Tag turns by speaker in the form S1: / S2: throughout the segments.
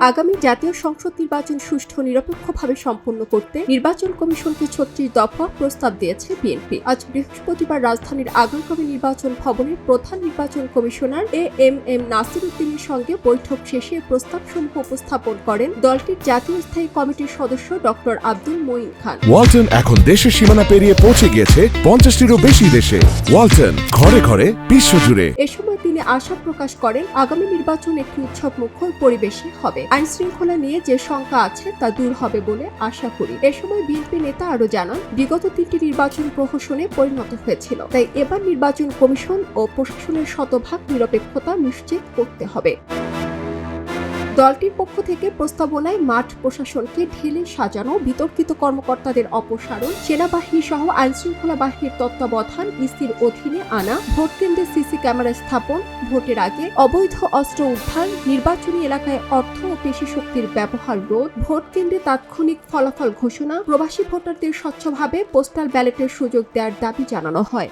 S1: আগামী জাতীয় সংসদ নির্বাচন সুষ্ঠু নিরপেক্ষভাবে সম্পন্ন করতে নির্বাচন কমিশনকে ছত্রিশ দফা প্রস্তাব দিয়েছে বিএনপি। আজ বৃহস্পতিবার রাজধানীর আগারগামী নির্বাচন ভবনের প্রধান নির্বাচন commissioner A M M Nasir উদ্দিনের সঙ্গে বৈঠক শেষে প্রস্তাবসমূহ উপস্থাপন করেন দলটির জাতীয় স্থায়ী কমিটির সদস্য ডক্টর আব্দুল মঈন খান।
S2: ওয়ালটন এখন দেশের সীমানা পেরিয়ে পৌঁছে গিয়েছে পঞ্চাশটিরও বেশি দেশে। ওয়ালটন ঘরে ঘরে বিশ্বজুড়ে
S1: এ সময় তিনি আশা প্রকাশ করেন আগামী নির্বাচন একটি উৎসব মুখর পরিবেশে হবে। আইন শৃঙ্খলা নিয়ে যে শঙ্কা আছে তা দূর হবে বলে আশা করি। এ সময় বিএনপি নেতা আরও জানান, বিগত তিনটি নির্বাচন প্রহসনে পরিণত হয়েছিল। তাই এবার নির্বাচন কমিশন ও প্রশাসনের শতভাগ নিরপেক্ষতা নিশ্চিত করতে হবে। দলটির পক্ষ থেকে প্রস্তাবনায় মাঠ প্রশাসনকে ঢেলে সাজানো, বিতর্কিত কর্মকর্তাদের অপসারণ, সেনাবাহিনী সহ আইনশৃঙ্খলা বাহিনীর তত্ত্বাবধান, ইসির অধীনে আনা, ভোট কেন্দ্রে সিসি ক্যামেরা স্থাপন, ভোটের আগে অবৈধ অস্ত্র উদ্ধার, নির্বাচনী এলাকায় অর্থ ও পেশি শক্তির ব্যবহার রোধ, ভোট কেন্দ্রে তাৎক্ষণিক ফলাফল ঘোষণা, প্রবাসী ভোটারদের স্বচ্ছভাবে পোস্টাল ব্যালটের সুযোগ দেওয়ার দাবি জানানো হয়।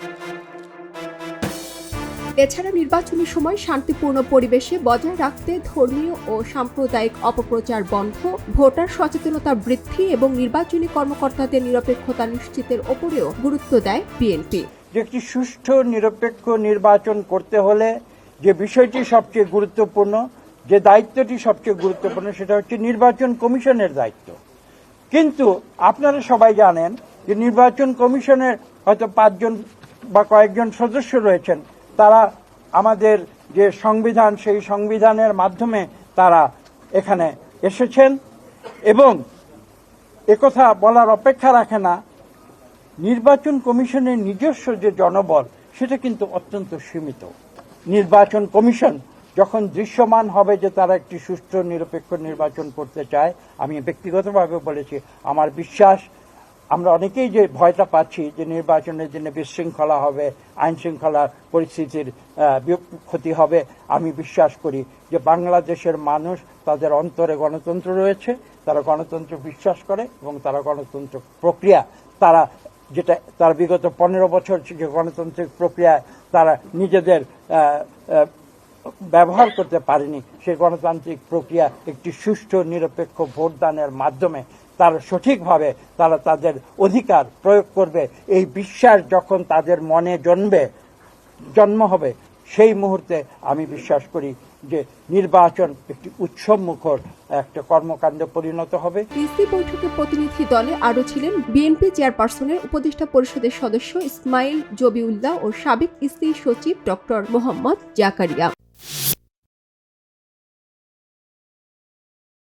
S1: এছাড়া নির্বাচনের সময় শান্তিপূর্ণ পরিবেশে বজায় রাখতে ধর্মীয় ও সাম্প্রদায়িক অপপ্রচার বন্ধ, ভোটার সচেতনতা বৃদ্ধি এবং নির্বাচনী কর্মকর্তাদের নিরপেক্ষতা নিশ্চিতের ওপরেও গুরুত্ব দেয় বিএনপি।
S3: একটি সুষ্ঠু, নিরপেক্ষ নির্বাচন করতে হলে যে বিষয়টি সবচেয়ে গুরুত্বপূর্ণ, যে দায়িত্বটি সবচেয়ে গুরুত্বপূর্ণ সেটা হচ্ছে নির্বাচন কমিশনের দায়িত্ব। কিন্তু আপনারা সবাই জানেন যে নির্বাচন কমিশনের হয়তো পাঁচজন বা কয়েকজন সদস্য রয়েছেন তারা আমাদের যে সংবিধান, সেই সংবিধানের মাধ্যমে তারা এখানে এসেছেন এবং একথা বলার অপেক্ষা রাখে না, নির্বাচন কমিশনের নিজস্ব যে জনবল, সেটা কিন্তু অত্যন্ত সীমিত। নির্বাচন কমিশন যখন দৃশ্যমান হবে যে তারা একটি সুষ্ঠু, নিরপেক্ষ নির্বাচন করতে চায়, আমি ব্যক্তিগতভাবে বলেছি, আমার বিশ্বাস আমরা অনেকেই যে ভয়টা পাচ্ছি যে নির্বাচনের জন্য বিশৃঙ্খলা হবে আইন শৃঙ্খলার পরিস্থিতির ক্ষতি হবে, আমি বিশ্বাস করি যে বাংলাদেশের মানুষ তাদের অন্তরে গণতন্ত্র রয়েছে, তারা গণতন্ত্র বিশ্বাস করে এবং তারা গণতন্ত্র প্রক্রিয়া, তারা যেটা, তার বিগত পনেরো বছর যে গণতান্ত্রিক প্রক্রিয়ায় তারা নিজেদের ব্যবহার করতে পারেনি, সেই গণতান্ত্রিক প্রক্রিয়া একটি সুষ্ঠু, নিরপেক্ষ ভোটদানের মাধ্যমে তারা সঠিকভাবে তারা তাদের অধিকার প্রয়োগ করবে। এই বিশ্বাস যখন তাদের মনে জন্মে, জন্ম হবে, সেই মুহূর্তে আমি বিশ্বাস করি যে নির্বাচন একটি উৎসব মুখর একটা কর্মকাণ্ডে পরিণত হবে।
S1: ইসি বৈঠকে প্রতিনিধি দলে আরও ছিলেন বিএনপি চেয়ারপারসনের উপদেষ্টা পরিষদের সদস্য ইসমাইল জবিউল্লাহ ও সাবেক ইসি সচিব ডক্টর মোহাম্মদ জাকারিয়া।